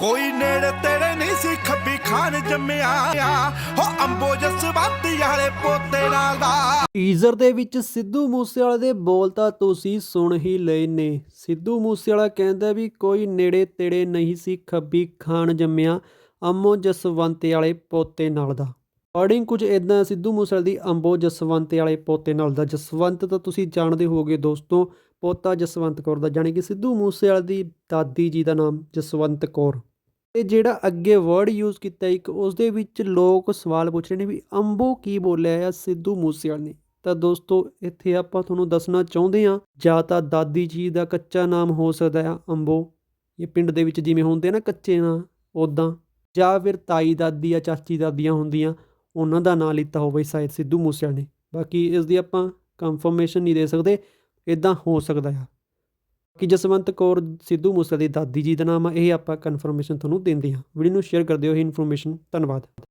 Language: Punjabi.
ਕੋਈ ਨੇੜੇ ਤੇਰੇ ਨਹੀਂ ਸੀ, ਖੱਬੀ ਖਾਨ ਜੰਮਿਆ ਆ। ਹੋ ਅੰਬੋ ਜਸਵੰਤੀ ਵਾਲੇ ਪੋਤੇ ਨਾਲ ਦਾ। ਟੀਜ਼ਰ ਦੇ ਵਿੱਚ ਸਿੱਧੂ ਮੂਸੇਵਾਲੇ ਦੇ ਬੋਲ ਤਾਂ ਤੁਸੀਂ ਸੁਣ ਹੀ ਲਏ ਨੇ। ਸਿੱਧੂ ਮੂਸੇਵਾਲਾ ਕਹਿੰਦਾ ਵੀ ਕੋਈ ਨੇੜੇ ਤੇੜੇ ਨਹੀਂ ਸੀ, ਖੱਬੀ ਖਾਨ ਜੰਮਿਆ ਅੰਮੋ ਜਸਵੰਤ ਵਾਲੇ ਪੋਤੇ ਨਾਲ ਦਾ। ਅਕੋਰਡਿੰਗ ਕੁਝ ਇਦਾਂ ਸਿੱਧੂ ਮੂਸੇਵਾਲੇ ਦੀ ਅੰਬੋ ਜਸਵੰਤ ਵਾਲੇ ਪੋਤੇ ਨਾਲ ਦਾ। ਜਸਵੰਤ ਤਾਂ ਤੁਸੀਂ ਜਾਣਦੇ ਹੋਗੇ ਦੋਸਤੋ, ਪੋਤਾ ਜਸਵੰਤ ਕੌਰ ਦਾ, ਜਾਣੀ ਕਿ ਸਿੱਧੂ ਮੂਸੇਵਾਲੇ ਦੀ ਦਾਦੀ ਜੀ ਦਾ ਨਾਮ ਜਸਵੰਤ ਕੌਰ। ਅਤੇ ਜਿਹੜਾ ਅੱਗੇ ਵਰਡ ਯੂਜ਼ ਕੀਤਾ ਇੱਕ ਉਸ ਦੇ ਵਿੱਚ ਲੋਕ ਸਵਾਲ ਪੁੱਛ ਰਹੇ ਨੇ ਵੀ ਅੰਬੋ ਕੀ ਬੋਲਿਆ ਆ ਸਿੱਧੂ ਮੂਸੇਵਾਲੇ ਨੇ। ਤਾਂ ਦੋਸਤੋ, ਇੱਥੇ ਆਪਾਂ ਤੁਹਾਨੂੰ ਦੱਸਣਾ ਚਾਹੁੰਦੇ ਹਾਂ, ਜਾਂ ਤਾਂ ਦਾਦੀ ਜੀ ਦਾ ਕੱਚਾ ਨਾਮ ਹੋ ਸਕਦਾ ਆ ਅੰਬੋ। ਇਹ ਪਿੰਡ ਦੇ ਵਿੱਚ ਜਿਵੇਂ ਹੁੰਦੇ ਨਾ ਕੱਚੇ ਨਾਂ ਉਦਾਂ ਜਾਂ ਫਿਰ ਤਾਈ ਦਾਦੀ ਜਾਂ ਚਾਚੀ ਦਾਦੀਆਂ ਹੁੰਦੀਆਂ, ਉਹਨਾਂ ਦਾ ਨਾਂ ਲਿੱਤਾ ਹੋਵੇ ਸ਼ਾਇਦ ਸਿੱਧੂ ਮੂਸੇਵਾਲੇ ਨੇ। ਬਾਕੀ ਇਸ ਦੀ ਆਪਾਂ ਕਨਫਰਮੇਸ਼ਨ ਨਹੀਂ ਦੇ ਸਕਦੇ ਇਦਾਂ ਹੋ ਸਕਦਾ ਆ। ਕਿ ਜਸਵੰਤ ਕੌਰ ਸਿੱਧੂ ਮੂਸੇ ਦੀ ਦਾਦੀ ਜੀ ਦਾ ਨਾਮ ਆ, ਇਹ ਆਪਾਂ ਕਨਫਰਮੇਸ਼ਨ ਤੁਹਾਨੂੰ ਦਿੰਦੇ ਹਾਂ। ਵੀਡੀਓ ਨੂੰ ਸ਼ੇਅਰ ਕਰ ਦਿਓ, ਇਹ ਇਨਫੋਰਮੇਸ਼ਨ ਧੰਨਵਾਦ।